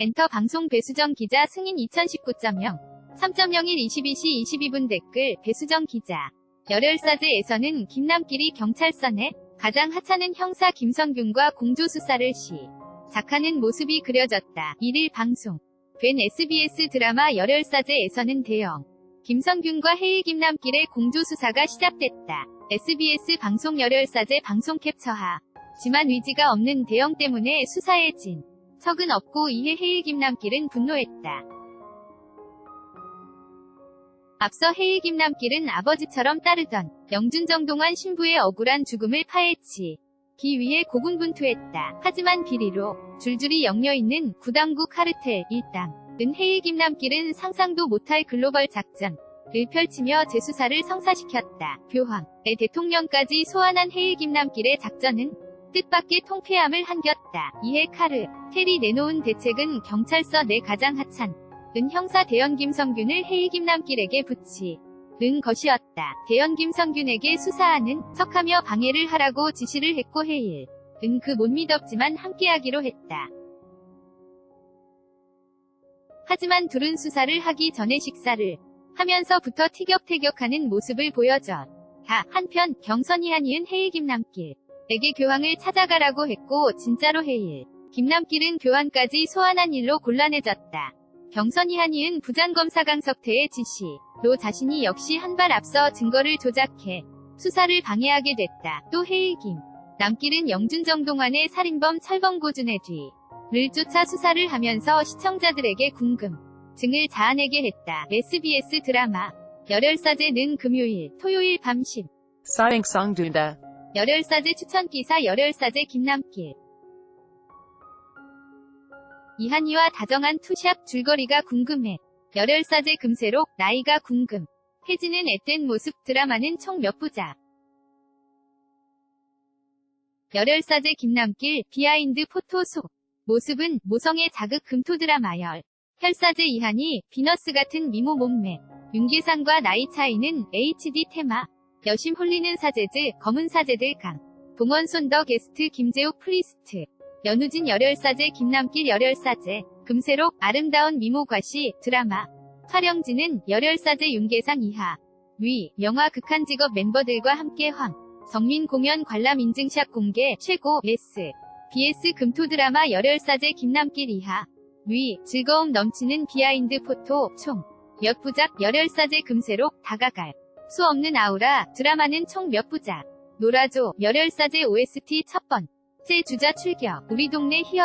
엔터 방송 배수정 기자 승인 2019.0 3.01 22시 22분 댓글 배수정 기자 열혈사제에서는 김남길이 경찰서 내 가장 하찮은 형사 김성균과 공조수사를 시 작하는 모습이 그려졌다. 1일 방송 된 SBS 드라마 열혈사제에서는 대형 김성균과 해일 김남길의 공조수사가 시작됐다. SBS 방송 열혈사제 방송 캡처하 지만 의지가 없는 대형 때문에 수사에 진 척은 없고 이에 해일 김남길은 분노했다. 앞서 해일 김남길은 아버지처럼 따르던 영준정동환 신부의 억울한 죽음을 파헤치 기 위해 고군분투했다. 하지만 비리로 줄줄이 엮여있는 구당국 카르텔 일당 은 해일 김남길은 상상도 못할 글로벌 작전 을 펼치며 재수사를 성사시켰다. 교황의 대통령까지 소환한 해일 김남길의 작전은 뜻밖의 통폐함을 한겼다. 이에 카르 텔이 내놓은 대책은 경찰서 내 가장 하찮 은 형사 대연 김성균을 해일 김남길에게 붙이 는 것이었다. 대연 김성균에게 수사하는 척하며 방해를 하라고 지시를 했고 해일 은 그 못 믿었지만 함께하기로 했다. 하지만 둘은 수사를 하기 전에 식사를 하면서부터 티격태격하는 모습을 보여줘. 다 한편 경선이 한이은 해일 김남길 에게 교황을 찾아가라고 했고 진짜로 해일 김남길은 교환까지 소환한 일로 곤란해졌다. 경선이 한이은 부장검사 강석태의 지시로 자신이 역시 한 발 앞서 증거를 조작해 수사를 방해하게 됐다. 또 해일 김 남길은 영준정동환의 살인범 철범고준의 뒤를 쫓아 수사를 하면서 시청자들에게 궁금 증을 자아내게 했다. SBS 드라마 열혈사제는 금요일, 토요일 밤 10. 사행성두다. 열혈사제 추천기사 열혈사제 김남길 이한이와 다정한 투샵 줄거리가 궁금해. 열혈사제 금세록 나이가 궁금. 혜진은 앳된 모습 드라마는 총 몇 부작. 열혈사제 김남길 비하인드 포토 속 모습은 모성의 자극 금토 드라마 열 혈사제 이한이 비너스 같은 미모 몸매 윤계상과 나이 차이는 HD 테마 여심 홀리는 사제즈 검은 사제들 강 동원 손 더 게스트 김재욱 프리스트 연우진 열혈사제 김남길 열혈사제 금세록 아름다운 미모과시 드라마 화령지는 열혈사제 윤계상 이하 위 영화 극한 직업 멤버들과 함께 황 정민 공연 관람 인증샷 공개 최고 S BS 금토 드라마 열혈사제 김남길 이하 위 즐거움 넘치는 비하인드 포토 총 몇 부작 열혈사제 금세록 다가갈 수 없는 아우라 드라마는 총 몇 부작? 놀아줘 열혈사제 OST 첫 번째 주자 출격. 우리 동네 히어